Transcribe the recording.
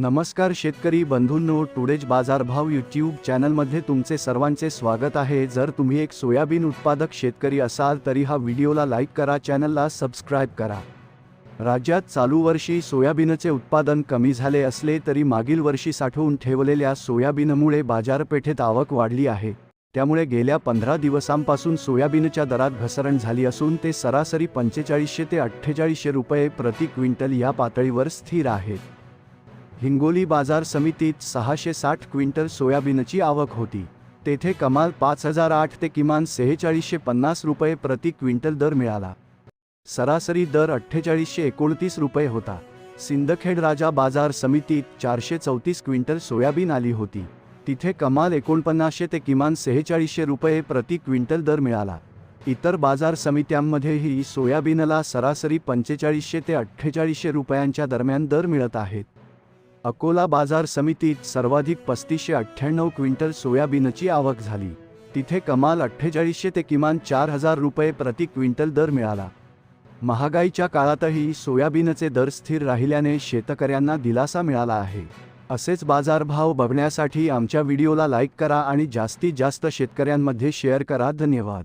नमस्कार शेतकरी बंधूंनो टुडेज बाजारभाव यूट्यूब चॅनलमध्ये तुमचे सर्वांचे स्वागत आहे. जर तुम्ही एक सोयाबीन उत्पादक शेतकरी असाल तरी हा व्हिडिओला लाईक करा चॅनलला सबस्क्राईब करा. राज्यात चालू वर्षी सोयाबीनचे उत्पादन कमी झाले असले तरी मागील वर्षी साठवून ठेवलेल्या सोयाबीनमुळे बाजारपेठेत आवक वाढली आहे. त्यामुळे गेल्या पंधरा दिवसांपासून सोयाबीनच्या दरात घसरण झाली असून ते सरासरी पंचेचाळीसशे ते अठ्ठेचाळीसशे रुपये प्रति क्विंटल या पातळीवर स्थिर आहेत. हिंगोली बाजार समितीत सहाशे साठ क्विंटल सोयाबीनची आवक होती. तेथे कमाल पाच हजार आठ ते किमान सेहेचाळीसशे पन्नास रुपये प्रति क्विंटल दर मिळाला. सरासरी दर अठ्ठेचाळीसशे एकोणतीस रुपये होता. सिंदखेड राजा बाजार समितीत चारशे चौतीस क्विंटल सोयाबीन आली होती. तिथे कमाल एकोणपन्नासशे ते किमान सेहेचाळीसशे रुपये प्रति क्विंटल दर मिळाला. इतर बाजार समित्यांमध्येही सोयाबीनला सरासरी पंचेचाळीसशे ते अठ्ठेचाळीसशे रुपयांच्या दरम्यान दर मिळत आहेत. अकोला बाजार समितीत सर्वाधिक पस्तीसशे अठ्ठ्याण्णव क्विंटल सोयाबीनची आवक झाली. तिथे कमाल अठ्ठेचाळीसशे ते किमान चार हजार रुपये प्रति क्विंटल दर मिळाला. महागाईच्या काळातही सोयाबीनचे दर स्थिर राहिल्याने शेतकऱ्यांना दिलासा मिळाला आहे. असेच बाजारभाव बघण्यासाठी आमच्या व्हिडिओला लाईक करा आणि जास्तीत जास्त शेतकऱ्यांमध्ये शेअर करा. धन्यवाद.